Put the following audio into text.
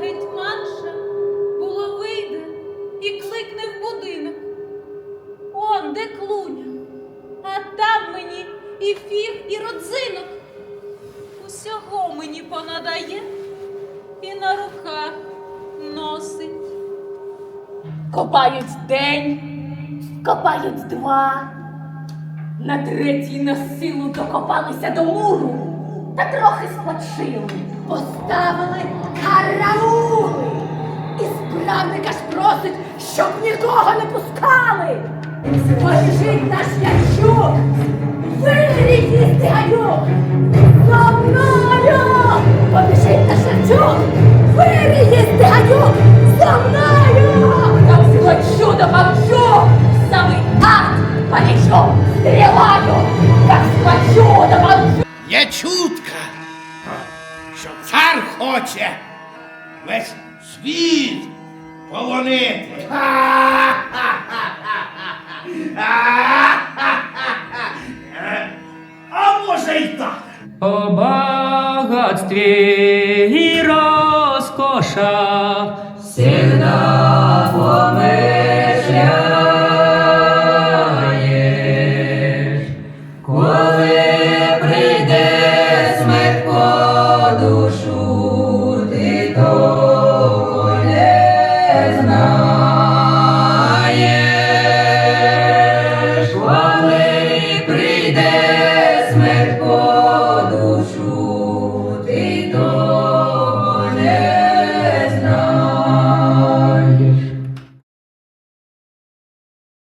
гетьманша було вийде і кликне в будинок. Он де клуня, а там мені і фіг, і родзинок. Усього мені понадає і на руках носить. Копають день, копають два. На третій на силу докопалися до муру та трохи спочили. Поставили караули. І справника ж просить, щоб нікого не пускали. Побіжить наш ячук, виріть їсти гаюк. За мною! Побіжить наш ячук, виріть їсти гаюк. За мною! Как схвачу да помчу, в самый ад полечу, стрелаю. Как схвачу да. Цар хоче весь світ полонити. А може й так. О богатстве и роскошах всегда помышляешь, Знаєш, коли прийде смерть по душу.